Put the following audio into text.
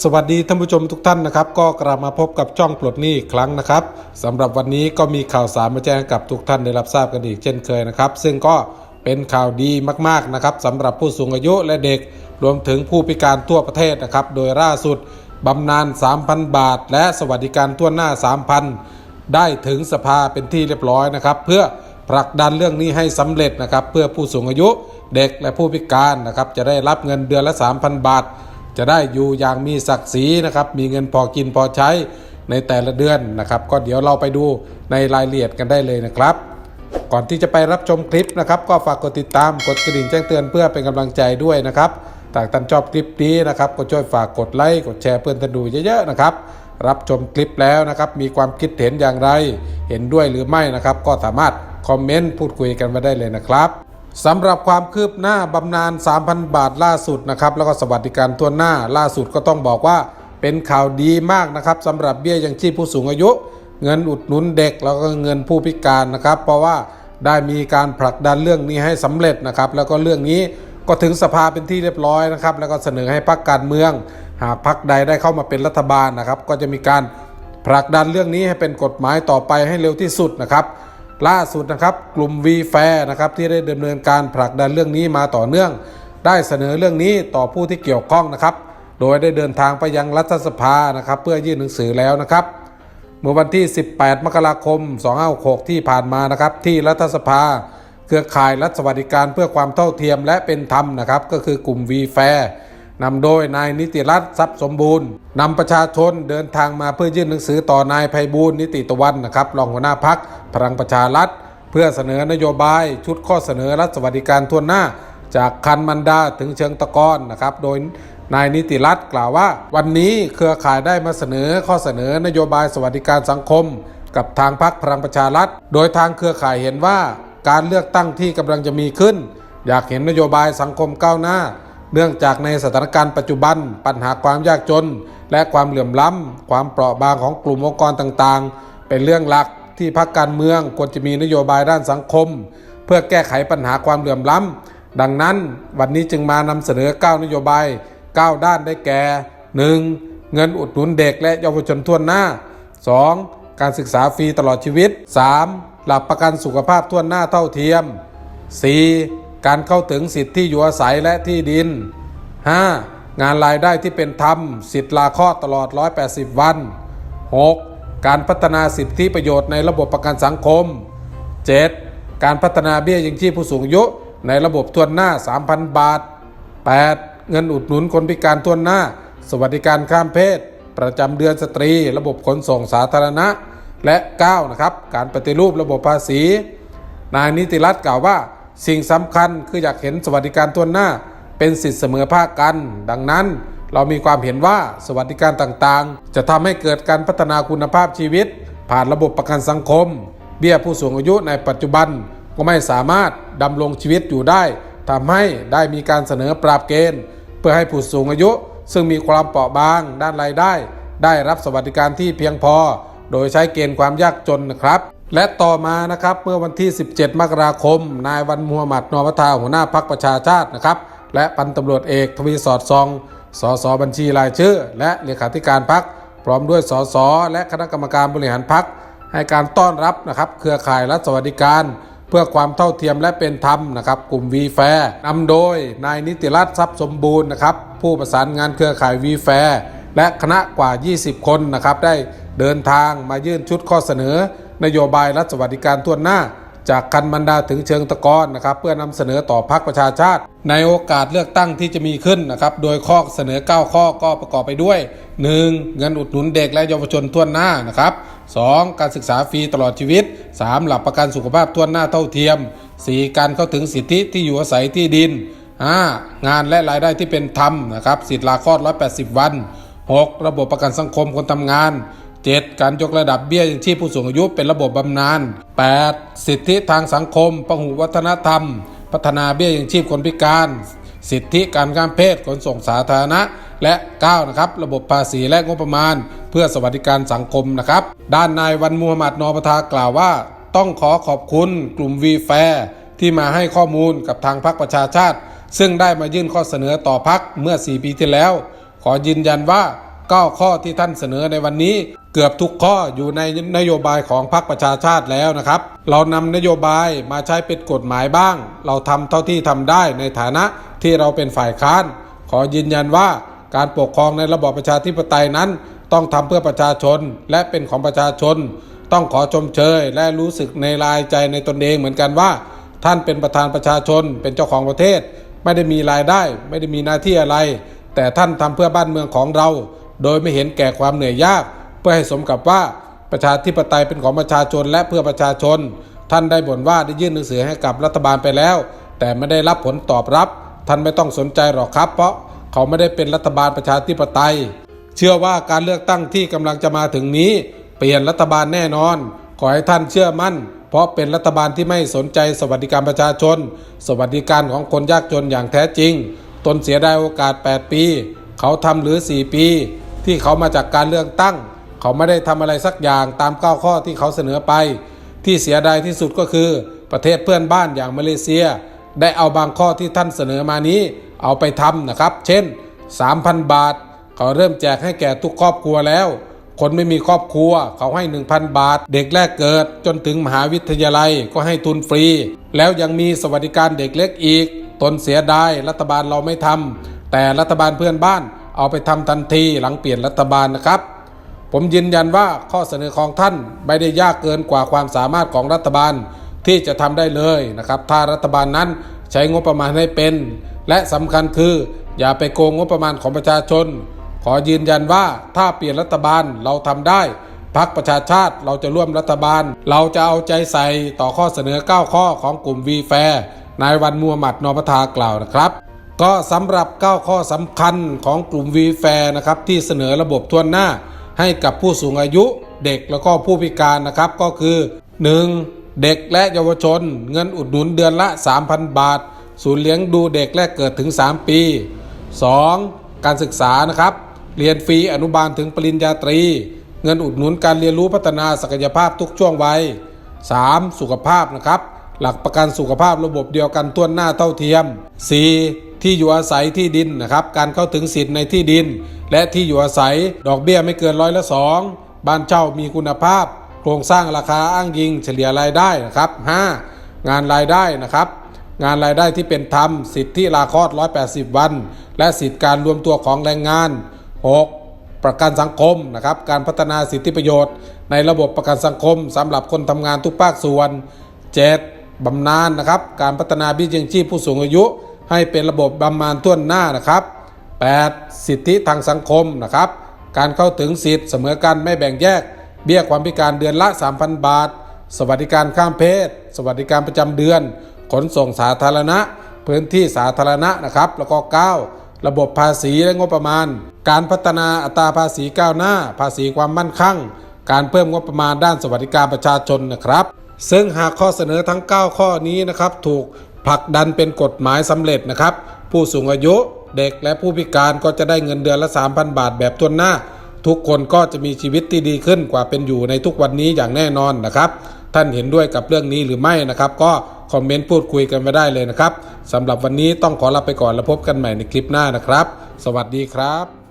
สวัสดีท่านผู้ชมทุกท่านนะครับ ก็กลับมาพบกับจ้องปลดหนี้อีกครั้งนะครับสำหรับวันนี้ก็มีข่าวสารมาแจ้งกับทุกท่านได้รับทราบกันอีกเช่นเคยนะครับ ซึ่งก็เป็นข่าวดีมากๆนะครับสำหรับผู้สูงอายุและเด็กรวมถึงผู้พิการทั่วประเทศนะครับ โดยล่าสุดบำนาญ 3,000 บาท และสวัสดิการทั่วหน้า 3,000 ได้ถึงสภาเป็นที่เรียบร้อยนะครับ เพื่อผลักดันเรื่องนี้ให้สำเร็จนะครับ เพื่อผู้สูงอายุเด็กและผู้พิการนะครับจะได้รับเงินเดือนละ 3,000 บาท จะได้อยู่อย่างมีศักดิ์ศรีนะครับ มีเงินพอกินพอใช้ในแต่ละเดือนนะครับ ก็เดี๋ยวเราไปดูในรายละเอียดกันได้เลยนะครับ ก่อนที่จะไปรับชมคลิปนะครับ ก็ฝากกดติดตามกดกระดิ่งแจ้งเตือนเพื่อเป็นกำลังใจด้วยนะครับถ้าท่านชอบคลิปนี้นะครับ ก็ช่วยฝากกดไลค์กดแชร์เพื่อนท่านดูเยอะๆนะครับรับชมคลิปแล้วนะครับ มีความคิดเห็นอย่างไร เห็นด้วยหรือไม่นะครับ ก็สามารถคอมเมนต์พูดคุยกันมาได้เลยนะครับ สำหรับความคืบหน้าบำนาญ 3,000 บาทล่าสุดนะครับแล้วก็สวัสดิการทั่วหน้าล่าสุดก็ต้องบอกว่าเป็นข่าวดีมากนะครับสำหรับเบี้ยยังชีพผู้สูงอายุ เงินอุดหนุนเด็กแล้วก็เงินผู้พิการนะครับ เพราะว่าได้มีการผลักดันเรื่องนี้ให้สำเร็จนะครับ แล้วก็เรื่องนี้ก็ถึงสภาเป็นที่เรียบร้อยนะครับ แล้วก็เสนอให้พรรคการเมือง หากพรรคใดได้เข้ามาเป็นรัฐบาลนะครับ ก็จะมีการผลักดันเรื่องนี้ให้เป็นกฎหมายต่อไปให้เร็วที่สุดนะครับ ล่าสุดนะครับกลุ่ม v f a i r นะครับที่ได้ดำเนินการผลักดันเรื่องนี้มาต่อเนื่อง ได้เสนอเรื่องนี้ต่อผู้ที่เกี่ยวข้องนะครับ โดยได้เดินทางไปยังรัฐสภานะครับ เพื่อยื่นหนังสือแล้วนะครับเมื่อวันที่ 18 มกราคม 2566 ที่ผ่านมานะครับที่รัฐสภา เครือข่ายรัฐสวัสดิการเพื่อความเท่าเทียมและเป็นธรรมนะครับ ก็คือกลุ่ม v f a i r นำโดยนายนิติรัตน์ทรัพย์สมบูรณ์นำประชาชนเดินทางมาเพื่อยื่นหนังสือต่อนายไพบูลย์นิติตะวันนะครับรองหัวหน้าพักพลังประชารัฐ เพื่อเสนอนโยบายชุดข้อเสนอรัฐสวัสดิการทั่วหน้า จากคันมันดาถึงเชิงตะกอนนะครับโดยนายนิติรัตน์กล่าวว่า วันนี้เครือข่ายได้มาเสนอข้อเสนอนโยบายสวัสดิการสังคม กับทางพักพลังประชารัฐ โดยทางเครือข่ายเห็นว่าการเลือกตั้งที่กำลังจะมีขึ้น อยากเห็นนโยบายสังคมก้าวหน้า เนื่องจากในสถานการณ์ปัจจุบัน ปัญหาความยากจน และความเหลื่อมล้ำ ความเปราะบางของกลุ่มองค์กรต่างๆ เป็นเรื่องหลักที่พรรคการเมืองควรจะมีนโยบายด้านสังคม เพื่อแก้ไขปัญหาความเหลื่อมล้ำ ดังนั้นวันนี้จึงมานำเสนอ 9 นโยบาย 9 ด้านได้แก่ 1. เงินอุดหนุนเด็กและเยาวชนทั่วหน้า 2. การศึกษาฟรีตลอดชีวิต 3. หลักประกันสุขภาพทั่วหน้าเท่าเทียม 4. การเข้าถึงสิทธิทอยู่อาศัยและที่ดิน 5. งานรายได้ที่เป็นธรรม สิทธิลาคลอดตลอด 180 วัน 6. การพัฒนาสิทธิประโยชน์ในระบบประกันสังคม 7. การพัฒนาเบี้ยยังชีพผู้สูงอายุในระบบทวนหน้า 3,000 บาท 8. เงินอุดหนุนคนพิการทวนหน้า สวัสดิการข้ามเพศ ประจำเดือนสตรี ระบบขนส่งสาธารณะ และ 9. นะครับ การปฏิรูประบบภาษี นายนิติรัตน์กล่าวว่า สิ่งสำคัญคืออยากเห็นสวัสดิการทั่วหน้า เป็นสิทธิเสมอภาคกัน ดังนั้น เรามีความเห็นว่าสวัสดิการต่างๆ จะทำให้เกิดการพัฒนาคุณภาพชีวิต ผ่านระบบประกันสังคม เบี้ยผู้สูงอายุในปัจจุบันก็ไม่สามารถดำรงชีวิตอยู่ได้ทำให้ได้มีการเสนอปราบเกณฑ์ เพื่อให้ผู้สูงอายุ ซึ่งมีความเปราะบางด้านรายได้ ได้รับสวัสดิการที่เพียงพอ โดยใช้เกณฑ์ความยากจนนะครับ และต่อมานะครับเมื่อวันที่ 17 มกราคม นายวันมูฮัมหมัดนอมัทาหัวหน้าพักประชาชาตินะครับ และพันตำรวจเอกทวีสอดซองสสบัญชีรายชื่อ และเลขาธิการพักพร้อมด้วยสสและคณะกรรมการบริหารพักให้การต้อนรับนะครับ เครือข่ายรัฐสวัสดิการ เพื่อความเท่าเทียมและเป็นธรรมนะครับ กลุ่ม v f a i r นำโดยนายนิติรัตน์ทรัพย์สมบูรณ์นะครับ ผู้ประสานงานเครือข่าย v f a i r และคณะกว่า 20 คนนะครับ ได้เดินทางมายื่นชุดข้อเสนอ นโยบายรัฐสวัสดิการทั่วหน้า จากคันมันดาถึงเชิงตะกอนนะครับ เพื่อนำเสนอต่อพรรคประชาชาติ ในโอกาสเลือกตั้งที่จะมีขึ้นนะครับ โดยข้อเสนอ 9 ข้อก็ประกอบไปด้วย 1. เงินอุดหนุนเด็กและเยาวชนทั่วหน้านะครับ 2. การศึกษาฟรีตลอดชีวิต 3. หลักประกันสุขภาพทั่วหน้าเท่าเทียม 4. การเข้าถึงสิทธิที่อยู่อาศัยที่ดิน 5. งานและรายได้ที่เป็นธรรมนะครับสิทธิลาคลอด180 วัน 6. ระบบประกันสังคมคนทำงาน 7. การยกระดับเบี้ยยังชีพผู้สูงอายุเป็นระบบบำนาญ 8. สิทธิทางสังคมพหุวัฒนธรรม พัฒนาเบี้ยยังชีพคนพิการ สิทธิการข้ามเพศขนส่งสาธารณะ และ 9 นะครับ ระบบภาษีและงบประมาณ เพื่อสวัสดิการสังคมนะครับ ด้านนายวันมูฮัมหมัดนอปทากล่าวว่า ต้องขอขอบคุณกลุ่ม v f a i r ที่มาให้ข้อมูลกับทางพรรคประชาชาติ ซึ่งได้มายื่นข้อเสนอต่อพรรคเมื่อ 4 ปีที่แล้ว ขอยืนยันว่า 9 ข้อที่ท่านเสนอในวันนี้ เกือบทุกข้ออยู่ในนโยบายของพรรคประชาชาติแล้วนะครับ เรานำนโยบายมาใช้เป็นกฎหมายบ้าง เราทำเท่าที่ทำได้ในฐานะที่เราเป็นฝ่ายค้าน ขอยืนยันว่าการปกครองในระบอบประชาธิปไตยนั้น ต้องทำเพื่อประชาชนและเป็นของประชาชน ต้องขอชมเชย และรู้สึกในรายใจในตนเองเหมือนกันว่า ท่านเป็นประธานประชาชน เป็นเจ้าของประเทศ ไม่ได้มีรายได้ ไม่ได้มีหน้าที่อะไร แต่ท่านทำเพื่อบ้านเมืองของเรา โดยไม่เห็นแก่ความเหนื่อยยาก เพื่อให้สมกับว่าประชาธิปไตยเป็นของประชาชนและเพื่อประชาชน ท่านได้บ่นว่าได้ยื่นหนังสือให้กับรัฐบาลไปแล้ว แต่ไม่ได้รับผลตอบรับ ท่านไม่ต้องสนใจหรอกครับ เพราะเขาไม่ได้เป็นรัฐบาลประชาธิปไตย เชื่อว่าการเลือกตั้งที่กำลังจะมาถึงนี้ เปลี่ยนรัฐบาลแน่นอน ขอให้ท่านเชื่อมั่น เพราะเป็นรัฐบาลที่ไม่สนใจสวัสดิการประชาชน สวัสดิการของคนยากจนอย่างแท้จริง ตนเสียดายโอกาส 8 ปี เขาทำหรือ 4 ปี ที่เขามาจากการเลือกตั้ง เขาไม่ได้ทำอะไรสักอย่างตาม9ข้อที่เขาเสนอไป ที่เสียดายที่สุดก็คือ ประเทศเพื่อนบ้านอย่างมาเลเซีย ได้เอาบางข้อที่ท่านเสนอมานี้เอาไปทำนะครับ เช่น 3,000 บาท เขาเริ่มแจกให้แก่ทุกครอบครัวแล้ว คนไม่มีครอบครัว เขาให้ 1,000 บาท เด็กแรกเกิดจนถึงมหาวิทยาลัยก็ให้ทุนฟรี แล้วยังมีสวัสดิการเด็กเล็กอีก ตนเสียดายรัฐบาลเราไม่ทำแต่รัฐบาลเพื่อนบ้านเอาไปทำทันทีหลังเปลี่ยนรัฐบาลนะครับ ผมยืนยันว่าข้อเสนอของท่านไม่ได้ยากเกินกว่าความสามารถของรัฐบาลที่จะทำได้เลยนะครับ ถ้ารัฐบาลนั้นใช้งบประมาณให้เป็น และสำคัญคือ อย่าไปโกงงบประมาณของประชาชน ขอยืนยันว่าถ้าเปลี่ยนรัฐบาลเราทำได้พักประชาชาติเราจะร่วมรัฐบาล เราจะเอาใจใส่ต่อข้อเสนอ 9 ข้อของกลุ่มวีแฟร์นายวันมูฮัมหมัดนอมทากล่าวนะครับ ก็สำหรับ 9 ข้อสำคัญของกลุ่มวีแฟร์นะครับที่เสนอระบบทวนหน้า ให้กับผู้สูงอายุเด็กแล้วก็ผู้พิการนะครับก็คือ 1. เด็กและเยาวชน เงินอุดหนุนเดือนละ 3,000 บาท ศูนย์เลี้ยงดูเด็กแรกเกิดถึง 3 ปี 2. การศึกษานะครับ เรียนฟรีอนุบาลถึงปริญญาตรี เงินอุดหนุนการเรียนรู้พัฒนาศักยภาพทุกช่วงวัย 3. สุขภาพนะครับ หลักประกันสุขภาพระบบเดียวกันทั่วหน้าเท่าเทียม 4. ที่อยู่อาศัยที่ดินนะครับการเข้าถึงสิทธิ์ในที่ดิน และที่อยู่อาศัยดอกเบี้ยไม่เกินร้อยละสองบ้านเช่ามีคุณภาพ โครงสร้างราคาอ้างยิงเฉลี่ยรายได้นะครับ 5. งานรายได้นะครับ งานรายได้ที่เป็นธรรม สิทธิลาคลอด 180 วัน และสิทธิการรวมตัวของแรงงาน 6. ประกันสังคมนะครับการพัฒนาสิทธิประโยชน์ ในระบบประกันสังคมสำหรับคนทำงานทุกภาคส่วน 7. บำนาญนะครับการพัฒนาบิยังชีพผู้สูงอายุ ให้เป็นระบบบำนาญท่วนหน้านะครับ 8. สิทธิทางสังคมนะครับ การเข้าถึงสิทธิ์เสมอกันไม่แบ่งแยก เบี้ยความพิการเดือนละ 3,000 บาท สวัสดิการข้ามเพศ สวัสดิการประจำเดือน ขนส่งสาธารณะ พื้นที่สาธารณะนะครับ แล้วก็ 9 ระบบภาษีและงบประมาณ การพัฒนาอัตราภาษีก้าวหน้า ภาษีความมั่นคงการเพิ่มงบประมาณด้านสวัสดิการประชาชนนะครับ ซึ่งหากข้อเสนอทั้ง 9 ข้อนี้นะครับ ถูก ผลักดันเป็นกฎหมายสำเร็จนะครับ ผู้สูงอายุเด็กและผู้พิการก็จะได้เงินเดือนละ 3,000 บาทแบบทวนหน้า ทุกคนก็จะมีชีวิตที่ดีขึ้นกว่าเป็นอยู่ในทุกวันนี้อย่างแน่นอนนะครับ ท่านเห็นด้วยกับเรื่องนี้หรือไม่นะครับ ก็คอมเมนต์พูดคุยกันมาได้เลยนะครับสำหรับวันนี้ต้องขอลาไปก่อนแล้วพบกันใหม่ในคลิปหน้านะครับ สวัสดีครับ